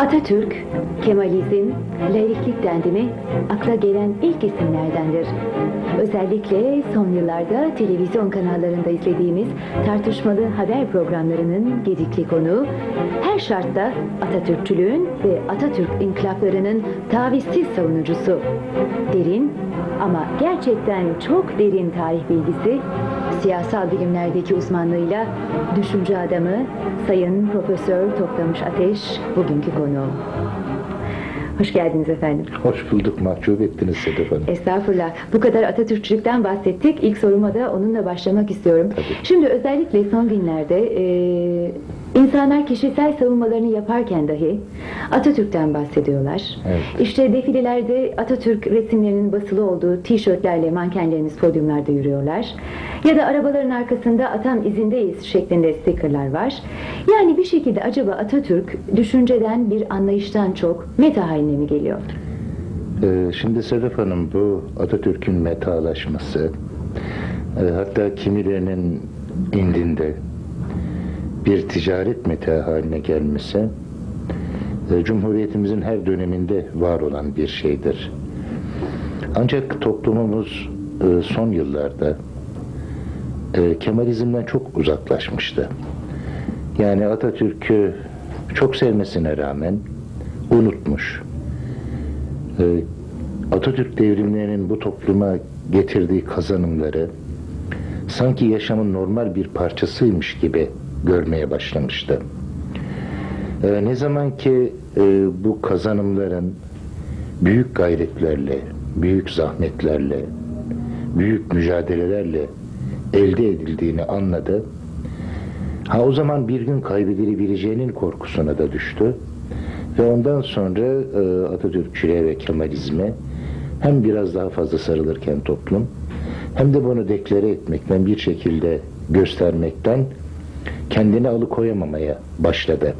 Atatürk, Kemalizm, laiklik dendi mi akla gelen ilk isimlerdendir. Özellikle son yıllarda televizyon kanallarında izlediğimiz tartışmalı haber programlarının gedikli konu, her şartta Atatürkçülüğün ve Atatürk inkılaplarının tavizsiz savunucusu. Derin ama gerçekten çok derin tarih bilgisi, siyasal bilimlerdeki uzmanlığıyla düşünce adamı Sayın Profesör Toplamış Ateş bugünkü konuğum. Hoş geldiniz efendim. Hoş bulduk, mahcup ettiniz Sedef Hanım. Estağfurullah. Bu kadar Atatürkçülükten bahsettik. İlk soruma da onunla başlamak istiyorum. Tabii. Şimdi özellikle son günlerde e, insanlar kişisel savunmalarını yaparken dahi Atatürk'ten bahsediyorlar. Evet. İşte defilelerde Atatürk resimlerinin basılı olduğu tişörtlerle mankenleriniz podyumlarda yürüyorlar. Ya da arabaların arkasında atan izindeyiz şeklinde stikerler var. Yani bir şekilde acaba Atatürk düşünceden bir anlayıştan çok meta haline mi geliyor? Ee, şimdi Sedef Hanım bu Atatürk'ün metalaşması, e, hatta kimilerinin indinde bir ticaret meta haline gelmesi, e, Cumhuriyetimizin her döneminde var olan bir şeydir. Ancak toplumumuz e, son yıllarda e, Kemalizmden çok uzaklaşmıştı. Yani Atatürk'ü çok sevmesine rağmen unutmuş. Atatürk devrimlerinin bu topluma getirdiği kazanımları sanki yaşamın normal bir parçasıymış gibi görmeye başlamıştı. Ee, Ne zaman ki e, bu kazanımların büyük gayretlerle, büyük zahmetlerle, büyük mücadelelerle elde edildiğini anladı. Ha o zaman bir gün kaybedilebileceğinin korkusuna da düştü. Ve ondan sonra e, Atatürkçülüğe ve Kemalizme hem biraz daha fazla sarılırken toplum hem de bunu deklare etmekten bir şekilde göstermekten kendini alıkoyamamaya başladı.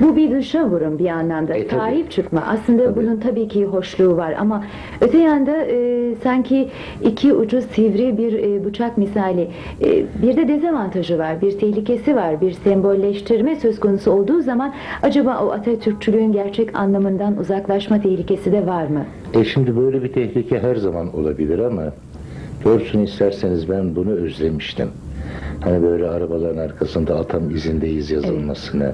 Bu bir dışa vurum bir anlamda. E. Sahip çıkma. Aslında Tabii. bunun tabii ki hoşluğu var ama öte yanda e, sanki iki ucu sivri bir e, bıçak misali. E, bir de dezavantajı var, bir tehlikesi var, bir sembolleştirme söz konusu olduğu zaman acaba o Atatürkçülüğün gerçek anlamından uzaklaşma tehlikesi de var mı? E şimdi böyle bir tehlike her zaman olabilir ama doğrusunu isterseniz ben bunu özlemiştim. Hani böyle arabaların arkasında atam izindeyiz yazılmasını.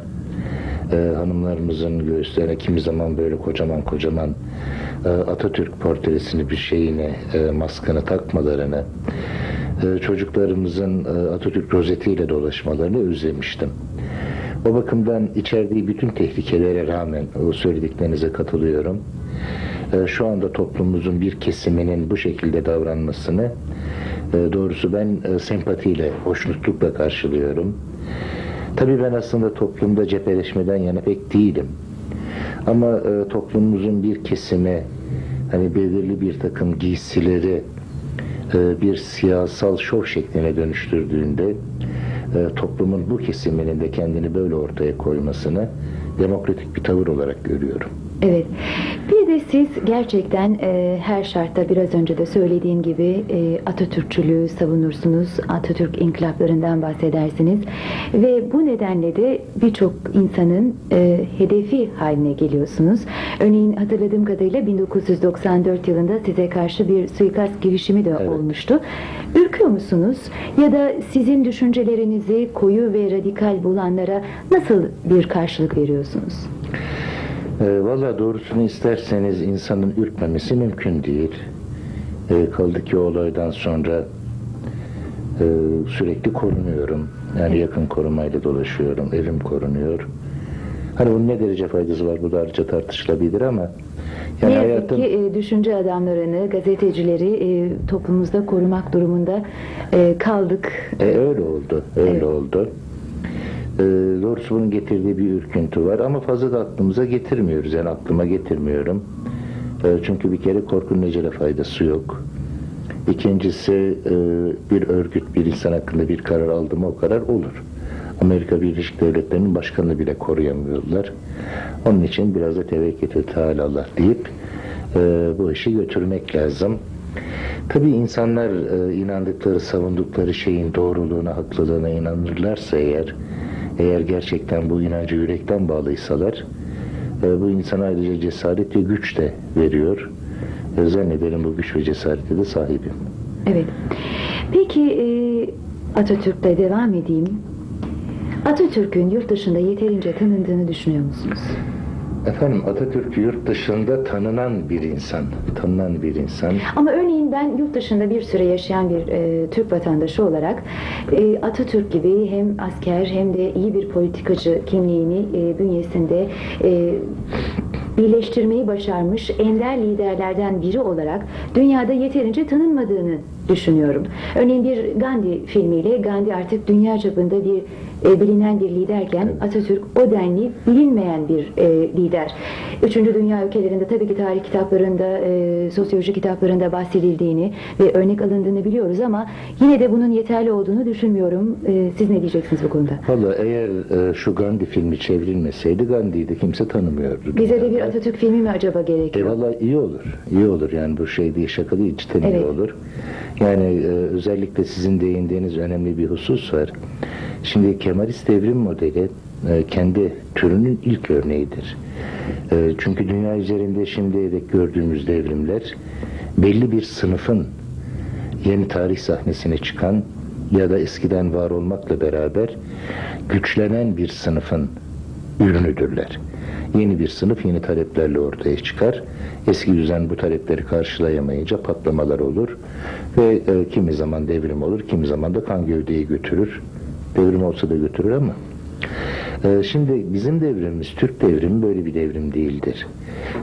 e, hanımlarımızın göğüslerine kimi zaman böyle kocaman kocaman e, Atatürk portresini bir şeyine e, maskını takmalarını e, çocuklarımızın e, Atatürk rozetiyle dolaşmalarını özlemiştim. O bakımdan içerdiği bütün tehlikelere rağmen o söylediklerinize katılıyorum. E, Şu anda toplumumuzun bir kesiminin bu şekilde davranmasını doğrusu ben e, sempatiyle, hoşnutlukla karşılıyorum. Tabii ben aslında toplumda cepheleşmeden yana pek değilim. Ama e, toplumumuzun bir kesimi hani belirli bir takım giysileri e, bir siyasal şov şekline dönüştürdüğünde toplumun bu kesiminin de kendini böyle ortaya koymasını demokratik bir tavır olarak görüyorum. Evet. Bir de siz gerçekten e, her şartta biraz önce de söylediğim gibi e, Atatürkçülüğü savunursunuz. Atatürk inkılaplarından bahsedersiniz. Ve bu nedenle de birçok insanın e, hedefi haline geliyorsunuz. Örneğin hatırladığım kadarıyla 1994 yılında size karşı bir suikast girişimi de Evet. olmuştu. Ürküyor musunuz? Ya da sizin düşüncelerinizi koyu ve radikal bulanlara nasıl bir karşılık veriyorsunuz? E, Valla doğrusunu isterseniz insanın ürkmemesi mümkün değil. E, kaldı ki olaydan sonra e, sürekli korunuyorum. Yani yakın korumayla dolaşıyorum. Evim korunuyor. Hani bunun ne derece faydası var bu da ayrıca tartışılabilir ama yani ne yazık hayatın ki e, düşünce adamlarını, gazetecileri e, toplumumuzda korumak durumunda e, kaldık. E, öyle oldu, öyle Evet. oldu. E, getirdiği bir ürküntü var ama fazla da aklımıza getirmiyoruz. Yani aklıma getirmiyorum. E, çünkü bir kere korkunun ecele faydası yok. İkincisi e, bir örgüt bir insan hakkında bir karar aldı mı o karar olur. Amerika Birleşik Devletleri'nin başkanını bile koruyamıyorlar. Onun için biraz da tevekkül Teala deyip e, bu işi götürmek lazım. Tabii insanlar e, inandıkları, savundukları şeyin doğruluğuna, haklılığına inanırlarsa eğer, eğer gerçekten bu inancı yürekten bağlıysalar, E, bu insana ayrıca cesaret ve güç de veriyor. E, zannederim bu güç ve cesarete de sahibim. Evet. Peki e, Atatürk'te devam edeyim. Atatürk'ün yurt dışında yeterince tanındığını düşünüyor musunuz? Efendim Atatürk yurt dışında tanınan bir insan. Tanınan bir insan. Ama örneğin ben yurt dışında bir süre yaşayan bir e, Türk vatandaşı olarak e, Atatürk gibi hem asker hem de iyi bir politikacı kimliğini e, bünyesinde e, birleştirmeyi başarmış ender liderlerden biri olarak dünyada yeterince tanınmadığını düşünüyorum. Örneğin bir Gandhi filmiyle Gandhi artık dünya çapında bir e, bilinen bir liderken Atatürk o denli bilinmeyen bir e, lider. Üçüncü dünya ülkelerinde tabii ki tarih kitaplarında, e, sosyoloji kitaplarında bahsedildiğini ve örnek alındığını biliyoruz ama yine de bunun yeterli olduğunu düşünmüyorum. E, siz ne diyeceksiniz bu konuda? Valla eğer e, şu Gandhi filmi çevrilmeseydi Gandhi'yi de kimse tanımıyordu. Bize de bir. Atatürk filmi mi acaba E gerekiyor? valla iyi olur. İyi olur yani bu şey değil şaka değil cidden iyi Evet. olur. Yani e, özellikle sizin değindiğiniz önemli bir husus var. Şimdi Kemalist devrim modeli e, kendi türünün ilk örneğidir. E, çünkü dünya üzerinde şimdiye dek gördüğümüz devrimler belli bir sınıfın yeni tarih sahnesine çıkan ya da eskiden var olmakla beraber güçlenen bir sınıfın ürünüdürler. Yeni bir sınıf yeni taleplerle ortaya çıkar. Eski düzen bu talepleri karşılayamayınca patlamalar olur ve e, kimi zaman devrim olur, kimi zaman da kan gövdeyi götürür. Devrim olsa da götürür ama e, şimdi bizim devrimimiz Türk devrimi böyle bir devrim değildir.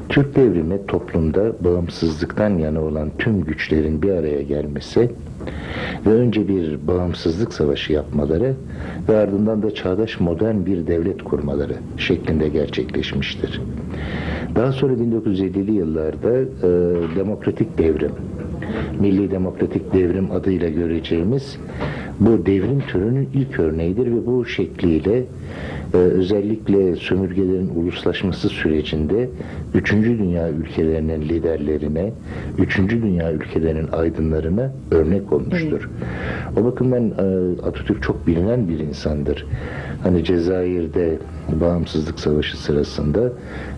Türk devrimi toplumda bağımsızlıktan yana olan tüm güçlerin bir araya gelmesi ve önce bir bağımsızlık savaşı yapmaları ve ardından da çağdaş modern bir devlet kurmaları şeklinde gerçekleşmiştir. Daha sonra 1950'li yıllarda e, demokratik devrim, milli demokratik devrim adıyla göreceğimiz bu devrim türünün ilk örneğidir ve bu şekliyle e, özellikle sömürgelerin uluslaşması sürecinde üçüncü dünya ülkelerinin liderlerine, üçüncü dünya ülkelerinin aydınlarına örnek olmuştur. O bakımdan e, Atatürk çok bilinen bir insandır. Hani Cezayir'de bağımsızlık savaşı sırasında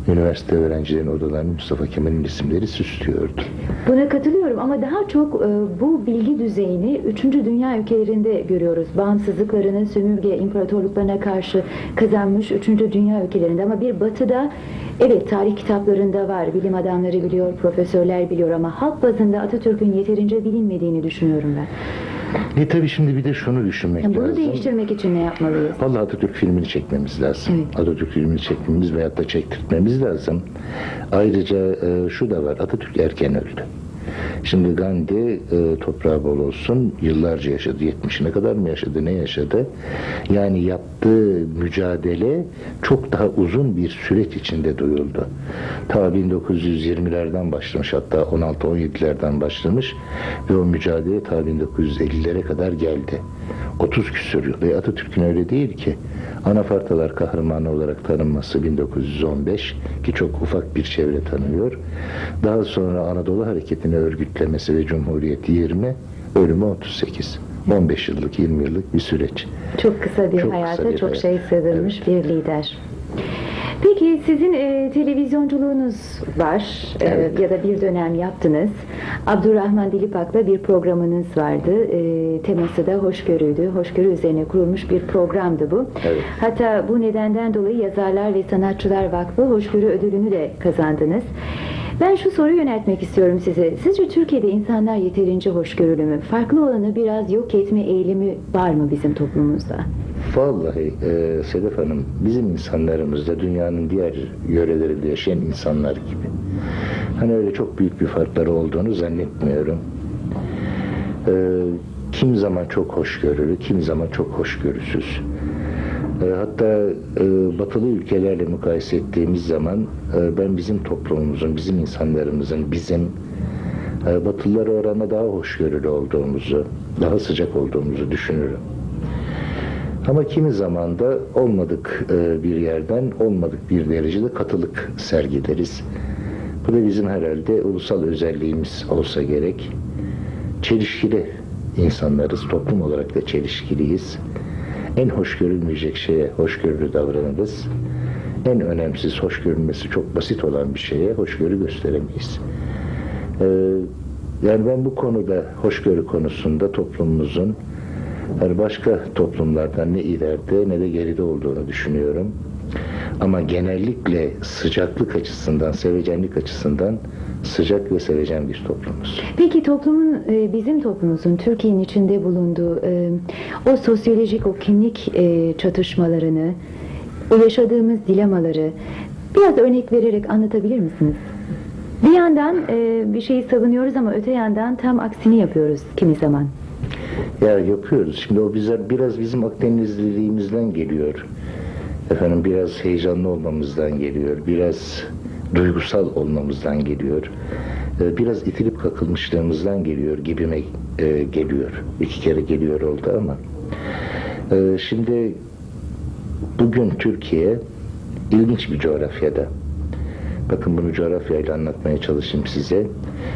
üniversite öğrencilerinin odalarını Mustafa Kemal'in isimleri süslüyordu. Buna katılıyorum ama daha çok e, bu bilgi düzeyini 3. dünya ülkelerinde görüyoruz. Bağımsızlıklarını sömürge imparatorluklarına karşı kazanmış 3. dünya ülkelerinde ama bir batıda evet tarih kitaplarında var. Bilim adamları biliyor, profesörler biliyor ama halk bazında Atatürk'ün yeterince bilinmediğini düşünüyorum ben. E tabi şimdi bir de şunu düşünmek Yani bunu lazım. değiştirmek için ne yapmalıyız? Vallahi Atatürk filmini çekmemiz lazım. Evet. Atatürk filmini çekmemiz veyahut da çektirtmemiz lazım. Ayrıca e, şu da var. Atatürk erken öldü. Şimdi Gandhi e, toprağı bol olsun yıllarca yaşadı. 70'ine kadar mı yaşadı ne yaşadı? Yani yaptığı mücadele çok daha uzun bir süreç içinde duyuldu. Ta 1920'lerden başlamış hatta 16-17'lerden başlamış ve o mücadele ta 1950'lere kadar geldi. 30 küsur yıl. Ve Atatürk'ün öyle değil ki. Anafartalar kahramanı olarak tanınması 1915 ki çok ufak bir çevre tanıyor. Daha sonra Anadolu Hareketi'ni örgütlemesi ve Cumhuriyet 20, ölümü 38. 15 yıllık, 20 yıllık bir süreç. Çok kısa bir Çok kısa hayata bir çok hayat. şey sığdırmış bir lider. Peki sizin e, televizyonculuğunuz var e, Evet. ya da bir dönem yaptınız. Abdurrahman Dilipak'la bir programınız vardı. E, teması da hoşgörüydü. Hoşgörü üzerine kurulmuş bir programdı bu. Evet. Hatta bu nedenden dolayı Yazarlar ve Sanatçılar Vakfı Hoşgörü Ödülünü de kazandınız. Ben şu soruyu yöneltmek istiyorum size. Sizce Türkiye'de insanlar yeterince hoşgörülü mü? Farklı olanı biraz yok etme eğilimi var mı bizim toplumumuzda? Vallahi e, Sedef Hanım bizim insanlarımız da dünyanın diğer yörelerinde yaşayan insanlar gibi. Hani öyle çok büyük bir farkları olduğunu zannetmiyorum. E, kim zaman çok hoşgörülü, kim zaman çok hoşgörüsüz. E, hatta e, batılı ülkelerle mukayese ettiğimiz zaman e, ben bizim toplumumuzun, bizim insanlarımızın, bizim batılılara oranla daha hoşgörülü olduğumuzu, daha sıcak olduğumuzu düşünürüm. Ama kimi zaman da olmadık bir yerden olmadık bir derecede katılık sergileriz. Bu da bizim herhalde ulusal özelliğimiz olsa gerek. Çelişkili insanlarız, toplum olarak da çelişkiliyiz. En hoş görülmeyecek şeye hoşgörülü davranırız. en önemsiz hoş görünmesi çok basit olan bir şeye hoşgörü gösteremeyiz. Ee, yani ben bu konuda hoşgörü konusunda toplumumuzun yani başka toplumlardan ne ileride ne de geride olduğunu düşünüyorum. Ama genellikle sıcaklık açısından, sevecenlik açısından sıcak ve sevecen bir toplumuz. Peki toplumun, e, bizim toplumumuzun Türkiye'nin içinde bulunduğu e, o sosyolojik, o kimlik e, çatışmalarını, o yaşadığımız dilemaları biraz örnek vererek anlatabilir misiniz? Bir yandan e, bir şeyi savunuyoruz ama öte yandan tam aksini yapıyoruz kimi zaman. Ya yapıyoruz. Şimdi o bize biraz bizim Akdenizliliğimizden geliyor. Efendim biraz heyecanlı olmamızdan geliyor. Biraz duygusal olmamızdan geliyor. Ee, Biraz itilip kakılmışlığımızdan geliyor gibime e, geliyor. İki kere geliyor oldu ama. Ee, Şimdi bugün Türkiye ilginç bir coğrafyada. Bakın bunu coğrafyayla anlatmaya çalışayım size.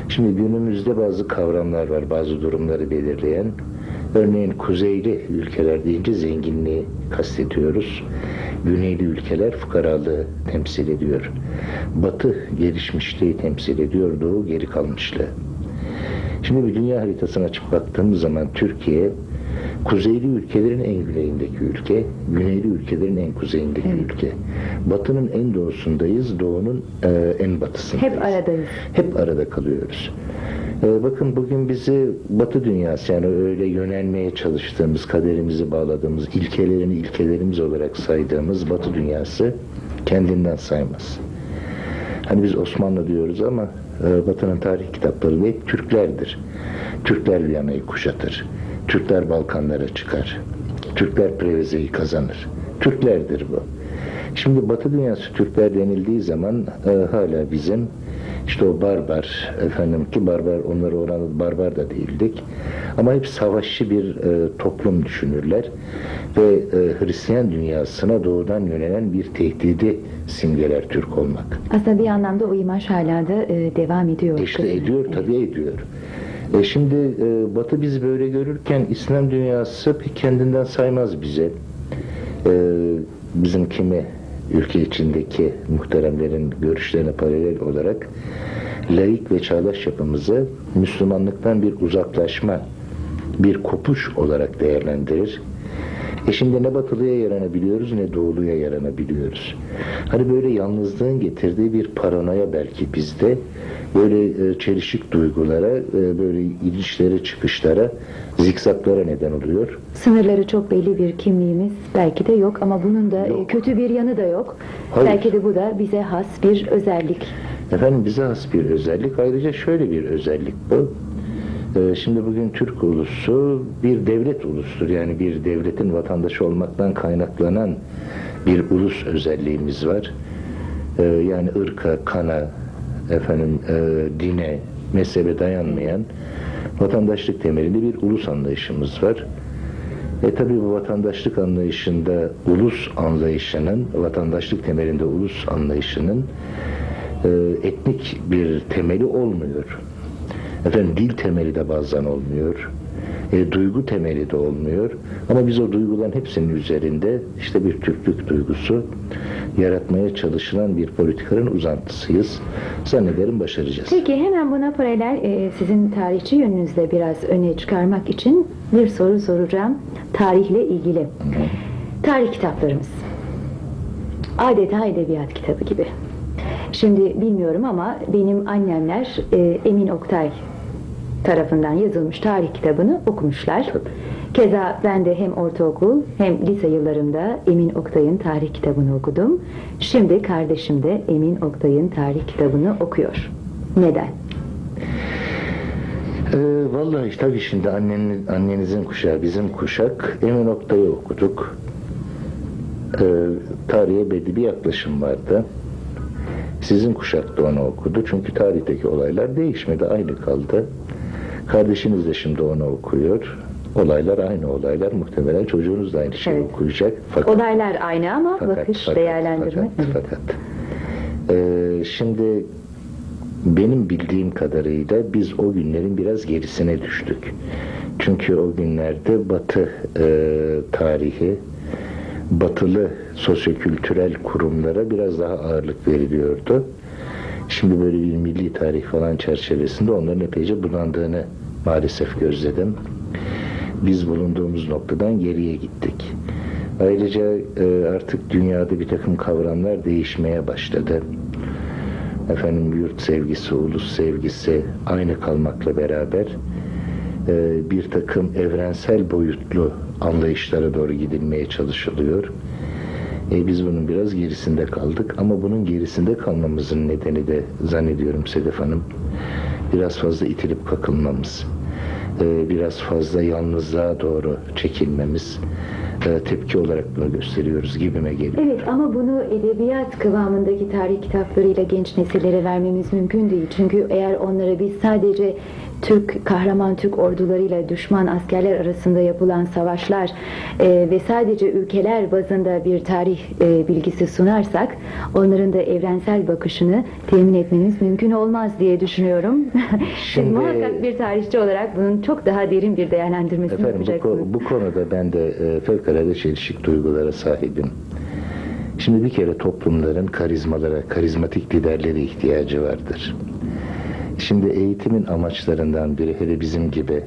Şimdi günümüzde bazı kavramlar var, bazı durumları belirleyen. Örneğin kuzeyli ülkeler deyince zenginliği kastediyoruz. Güneyli ülkeler fukaralığı temsil ediyor. Batı gelişmişliği temsil ediyor, doğu geri kalmışlığı. Şimdi bir dünya haritasına açıp baktığımız zaman Türkiye kuzeyli ülkelerin en güneyindeki ülke, güneyli ülkelerin en kuzeyindeki Evet. ülke. Batının en doğusundayız, doğunun e, en batısındayız. Hep aradayız. Hep arada kalıyoruz. E, bakın bugün bizi Batı dünyası yani öyle yönelmeye çalıştığımız, kaderimizi bağladığımız, ilkelerini ilkelerimiz olarak saydığımız Batı dünyası kendinden saymaz. Hani biz Osmanlı diyoruz ama e, Batı'nın tarih kitapları hep Türklerdir. Türkler Viyana'yı kuşatır. Türkler Balkanlara çıkar. Türkler Preveze'yi kazanır. Türklerdir bu. Şimdi Batı dünyası Türkler denildiği zaman e, hala bizim işte o barbar efendim ki barbar onları oranı barbar da değildik. Ama hep savaşçı bir e, toplum düşünürler ve e, Hristiyan dünyasına doğudan yönelen bir tehdidi simgeler Türk olmak. Aslında bir anlamda o imaj hala da e, devam ediyor. İşte ediyor tabii ediyor. E şimdi e, Batı bizi böyle görürken İslam dünyası pek kendinden saymaz bize. E, bizim kimi ülke içindeki muhteremlerin görüşlerine paralel olarak laik ve çağdaş yapımızı Müslümanlıktan bir uzaklaşma, bir kopuş olarak değerlendirir. E şimdi ne batılıya yaranabiliyoruz ne doğuluya yaranabiliyoruz. Hani böyle yalnızlığın getirdiği bir paranoya belki bizde böyle e, çelişik duygulara, e, böyle inişlere çıkışlara, zikzaklara neden oluyor. Sınırları çok belli bir kimliğimiz belki de yok ama bunun da e, Yok. kötü bir yanı da yok. Hayır. Belki de bu da bize has bir özellik. Efendim bize has bir özellik. Ayrıca şöyle bir özellik bu. Şimdi bugün Türk ulusu bir devlet ulusudur. Yani bir devletin vatandaşı olmaktan kaynaklanan bir ulus özelliğimiz var. Yani ırka, kana, efendim e, dine, mezhebe dayanmayan vatandaşlık temelinde bir ulus anlayışımız var. E tabi bu vatandaşlık anlayışında ulus anlayışının, vatandaşlık temelinde ulus anlayışının e, etnik bir temeli olmuyor. Efendim dil temeli de bazen olmuyor. E, duygu temeli de olmuyor. Ama biz o duyguların hepsinin üzerinde işte bir Türklük duygusu yaratmaya çalışılan bir politikanın uzantısıyız. Zannederim başaracağız. Peki hemen buna paralel e, sizin tarihçi yönünüzde biraz öne çıkarmak için bir soru soracağım tarihle ilgili. Tarih kitaplarımız. Adeta edebiyat kitabı gibi. Şimdi bilmiyorum ama benim annemler e, Emin Oktay tarafından yazılmış tarih kitabını okumuşlar. Keza ben de hem ortaokul hem lise yıllarımda Emin Oktay'ın tarih kitabını okudum. Şimdi kardeşim de Emin Oktay'ın tarih kitabını okuyor. Neden? Ee, vallahi tabii şimdi annenin, annenizin kuşağı, bizim kuşak Emin Oktay'ı okuduk. Ee, tarihe belli bir yaklaşım vardı. Sizin kuşak da onu okudu. Çünkü tarihteki olaylar değişmedi, aynı kaldı. Kardeşiniz de şimdi onu okuyor. Olaylar aynı olaylar. Muhtemelen çocuğunuz da aynı şeyi Evet. okuyacak. Fakat Olaylar aynı ama bakış, fakat, değerlendirme. Fakat, fakat. Ee, şimdi benim bildiğim kadarıyla biz o günlerin biraz gerisine düştük. Çünkü o günlerde Batı e, tarihi, batılı sosyokültürel kurumlara biraz daha ağırlık veriliyordu. Şimdi böyle bir milli tarih falan çerçevesinde onların epeyce bulandığını maalesef gözledim. Biz bulunduğumuz noktadan geriye gittik. Ayrıca e, artık dünyada bir takım kavramlar değişmeye başladı. Efendim yurt sevgisi, ulus sevgisi aynı kalmakla beraber e, bir takım evrensel boyutlu anlayışlara doğru gidilmeye çalışılıyor. E, biz bunun biraz gerisinde kaldık ama bunun gerisinde kalmamızın nedeni de zannediyorum Sedef Hanım biraz fazla itilip kakılmamız, e, biraz fazla yalnızlığa doğru çekilmemiz, e, tepki olarak bunu gösteriyoruz gibime geliyor. Evet ama bunu edebiyat kıvamındaki tarih kitaplarıyla genç nesillere vermemiz mümkün değil. Çünkü eğer onlara biz sadece Türk kahraman Türk ordularıyla düşman askerler arasında yapılan savaşlar e, ve sadece ülkeler bazında bir tarih e, bilgisi sunarsak onların da evrensel bakışını temin etmemiz mümkün olmaz diye düşünüyorum. Siz Şimdi- muhakkak bir tarihçi olarak bunun çok daha derin bir değerlendirmesini Efendim bu, yapacaksınız. ko- bu konuda ben de e, fevkalade çelişik duygulara sahibim. Şimdi bir kere toplumların karizmalara, karizmatik liderlere ihtiyacı vardır. Şimdi eğitimin amaçlarından biri hele bizim gibi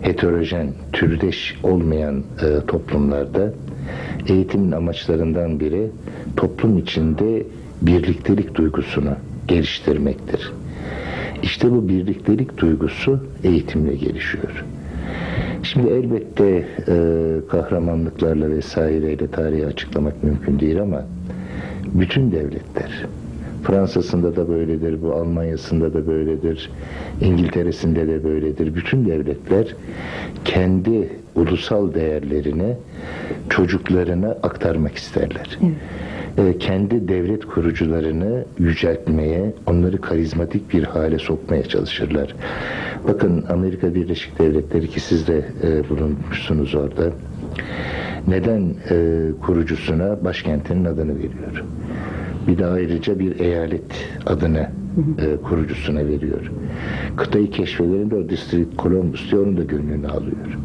heterojen, türdeş olmayan e, toplumlarda eğitimin amaçlarından biri toplum içinde birliktelik duygusunu geliştirmektir. İşte bu birliktelik duygusu eğitimle gelişiyor. Şimdi elbette e, kahramanlıklarla vesaireyle tarihi açıklamak mümkün değil ama bütün devletler Fransa'sında da böyledir, bu Almanya'sında da böyledir, İngiltere'sinde de böyledir. Bütün devletler kendi ulusal değerlerini çocuklarına aktarmak isterler. E, kendi devlet kurucularını yüceltmeye, onları karizmatik bir hale sokmaya çalışırlar. Bakın Amerika Birleşik Devletleri ki siz de e, bulunmuşsunuz orada. Neden e, kurucusuna başkentinin adını veriyor? Bir de ayrıca bir eyalet adını e, kurucusuna veriyor. Kıtayı keşfederinde o District Columbus diye onun da gönlünü alıyor.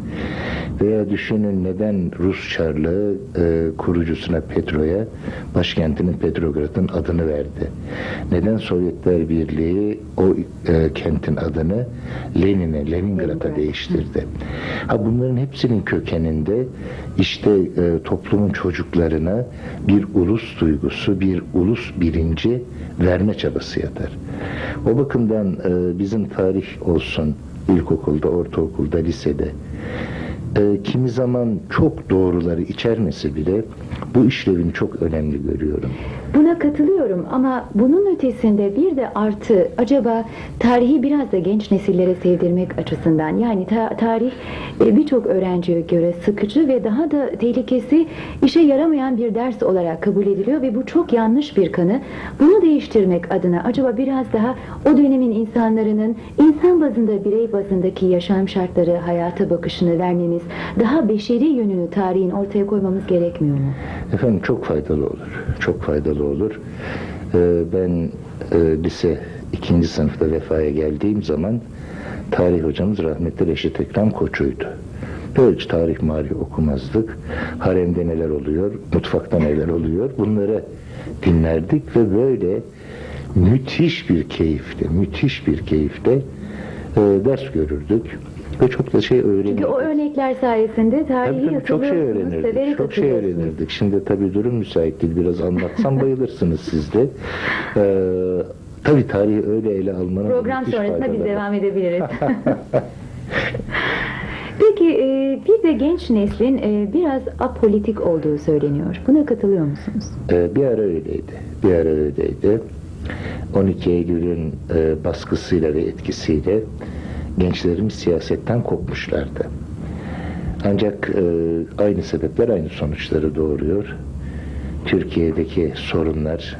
Veya düşünün neden Rus Çarlığı e, kurucusuna Petro'ya başkentinin Petrograd'ın adını verdi. Neden Sovyetler Birliği o e, kentin adını Lenin'e, Leningrad'a Leningrad. değiştirdi. Ha bunların hepsinin kökeninde işte e, toplumun çocuklarına bir ulus duygusu, bir ulus bilinci verme çabası yatar. O bakımdan e, bizim tarih olsun ilkokulda, ortaokulda, lisede e, kimi zaman çok doğruları içermese bile bu işlevini çok önemli görüyorum. Buna katılıyorum ama bunun ötesinde bir de artı acaba tarihi biraz da genç nesillere sevdirmek açısından yani ta- tarih e, birçok öğrenciye göre sıkıcı ve daha da tehlikesi işe yaramayan bir ders olarak kabul ediliyor ve bu çok yanlış bir kanı. Bunu değiştirmek adına acaba biraz daha o dönemin insanların insan bazında birey bazındaki yaşam şartları hayata bakışını vermemiz daha beşeri yönünü tarihin ortaya koymamız gerekmiyor mu? Efendim çok faydalı olur. Çok faydalı olur. Ee, ben e, lise ikinci sınıfta vefaya geldiğim zaman tarih hocamız rahmetli Reşit Ekrem Koçu'ydu. Böyle hiç tarih marih okumazdık. Haremde neler oluyor, mutfakta neler oluyor bunları dinlerdik ve böyle müthiş bir keyifle, müthiş bir keyifle e, ders görürdük. Ve çok da şey öğrenirdik. Çünkü o örnekler sayesinde tarihi Tabii tabii çok şey öğrenirdik. Çok şey öğrenirdik. Şimdi tabii durum müsait değil. Biraz anlatsam bayılırsınız siz de. Ee, tabii tarihi öyle ele almanın Program sonrasında biz devam edebiliriz. Peki e, bir de genç neslin e, biraz apolitik olduğu söyleniyor. Buna katılıyor musunuz? Ee, bir ara öyleydi. Bir ara öyleydi. 12 Eylül'ün e, baskısıyla ve etkisiyle gençlerimiz siyasetten kopmuşlardı. Ancak e, aynı sebepler aynı sonuçları doğuruyor. Türkiye'deki sorunlar,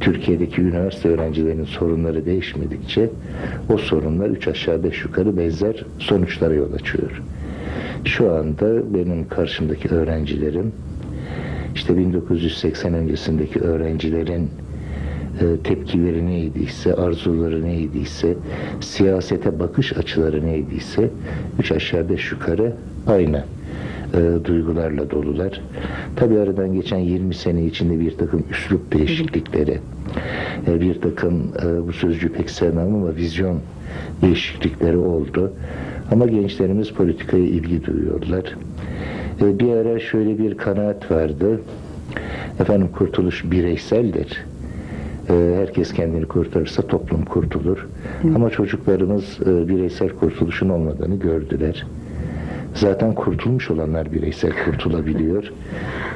Türkiye'deki üniversite öğrencilerinin sorunları değişmedikçe o sorunlar üç aşağı beş yukarı benzer sonuçlara yol açıyor. Şu anda benim karşımdaki öğrencilerim işte 1980 öncesindeki öğrencilerin tepkileri neydiyse, arzuları neydiyse, siyasete bakış açıları neydiyse üç aşağı beş yukarı aynı. e, duygularla dolular. Tabi aradan geçen 20 sene içinde bir takım üslup değişiklikleri, e, bir takım e, bu sözcüğü pek sevmem ama vizyon değişiklikleri oldu. Ama gençlerimiz politikaya ilgi duyuyorlar. E, bir ara şöyle bir kanaat vardı. Efendim kurtuluş bireyseldir. E, herkes kendini kurtarırsa toplum kurtulur. Ama çocuklarımız e, bireysel kurtuluşun olmadığını gördüler. Zaten kurtulmuş olanlar bireysel kurtulabiliyor.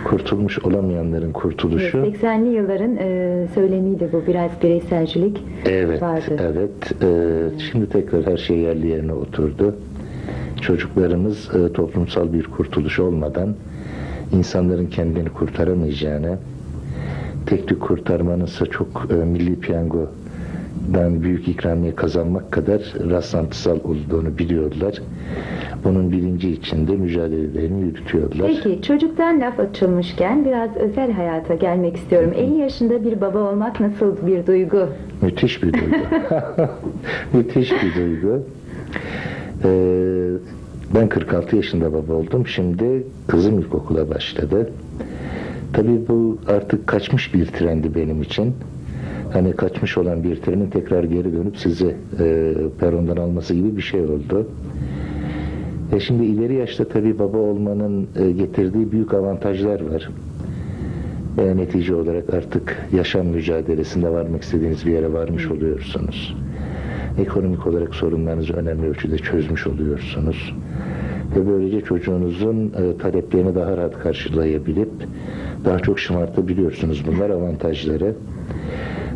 Kurtulmuş olamayanların kurtuluşu 80'li yılların e, söylemiydi bu biraz bireyselcilik Evet, vardı. evet. Ee, şimdi tekrar her şey yerli yerine oturdu. Çocuklarımız e, toplumsal bir kurtuluş olmadan insanların kendini kurtaramayacağını, tek tük kurtarmanınsa çok e, milli piyangodan büyük ikramiye kazanmak kadar rastlantısal olduğunu biliyorlar. Bunun bilinci içinde mücadelelerini yürütüyorlar. Peki çocuktan laf açılmışken biraz özel hayata gelmek istiyorum. 50 yaşında bir baba olmak nasıl bir duygu? Müthiş bir duygu. Müthiş bir duygu. Ee, ben 46 yaşında baba oldum. Şimdi kızım ilkokula başladı. Tabii bu artık kaçmış bir trendi benim için. Hani kaçmış olan bir trenin tekrar geri dönüp sizi e, perondan alması gibi bir şey oldu. E şimdi ileri yaşta tabii baba olmanın e, getirdiği büyük avantajlar var. E, netice olarak artık yaşam mücadelesinde varmak istediğiniz bir yere varmış oluyorsunuz. Ekonomik olarak sorunlarınızı önemli ölçüde çözmüş oluyorsunuz. Ve böylece çocuğunuzun e, taleplerini daha rahat karşılayabilip daha çok şımartabiliyorsunuz. Bunlar avantajları.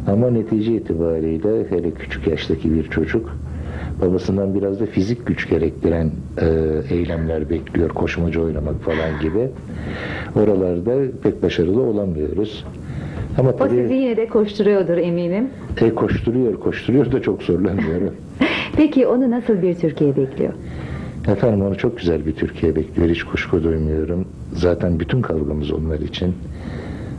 Ama netice itibariyle hele küçük yaştaki bir çocuk babasından biraz da fizik güç gerektiren e, eylemler bekliyor. Koşmaca oynamak falan gibi. Oralarda pek başarılı olamıyoruz. Ama O tabii sizi yine de koşturuyordur eminim. e, koşturuyor, koşturuyor da çok zorlanıyorum. Peki onu nasıl bir Türkiye bekliyor? Efendim onu çok güzel bir Türkiye bekliyor. Hiç kuşku duymuyorum. Zaten bütün kavgamız onlar için.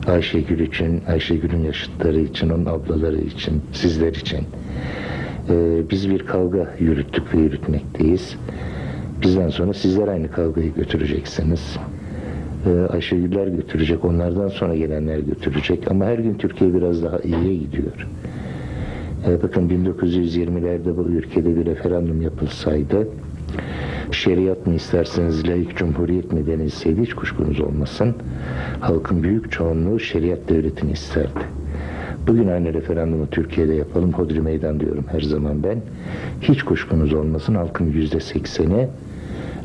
Ayşegül için, Ayşegül'ün yaşıtları için, onun ablaları için, sizler için. Ee, biz bir kavga yürüttük ve yürütmekteyiz. Bizden sonra sizler aynı kavgayı götüreceksiniz. Ee, Ayşegüller götürecek, onlardan sonra gelenler götürecek. Ama her gün Türkiye biraz daha iyiye gidiyor. Ee, bakın 1920'lerde bu ülkede bir referandum yapılsaydı, şeriat mı isterseniz layık cumhuriyet mi denilseydi hiç kuşkunuz olmasın. Halkın büyük çoğunluğu şeriat devletini isterdi. Bugün aynı referandumu Türkiye'de yapalım. Hodri meydan diyorum her zaman ben. Hiç kuşkunuz olmasın. Halkın yüzde sekseni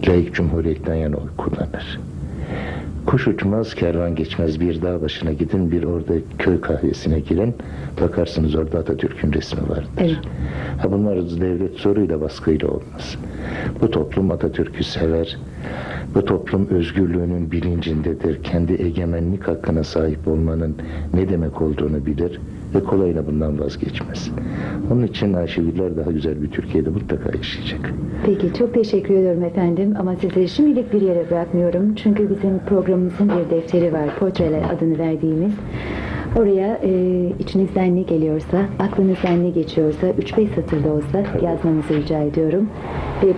layık cumhuriyetten yana oy kullanır. Kuş uçmaz, kervan geçmez. Bir dağ başına gidin, bir orada köy kahvesine girin. Bakarsınız orada Atatürk'ün resmi vardır. Evet. Ha bunlar devlet zoruyla baskıyla olmaz. Bu toplum Atatürk'ü sever. Bu toplum özgürlüğünün bilincindedir. Kendi egemenlik hakkına sahip olmanın ne demek olduğunu bilir ve kolayına bundan vazgeçmez. Onun için Ayşegüller daha güzel bir Türkiye'de mutlaka yaşayacak. Peki çok teşekkür ediyorum efendim ama sizi şimdilik bir yere bırakmıyorum. Çünkü bizim programımızın bir defteri var. Portreler adını verdiğimiz. Oraya e, içinizden ne geliyorsa, aklınızdan ne geçiyorsa 3-5 satırda olsa yazmanızı rica ediyorum. Ve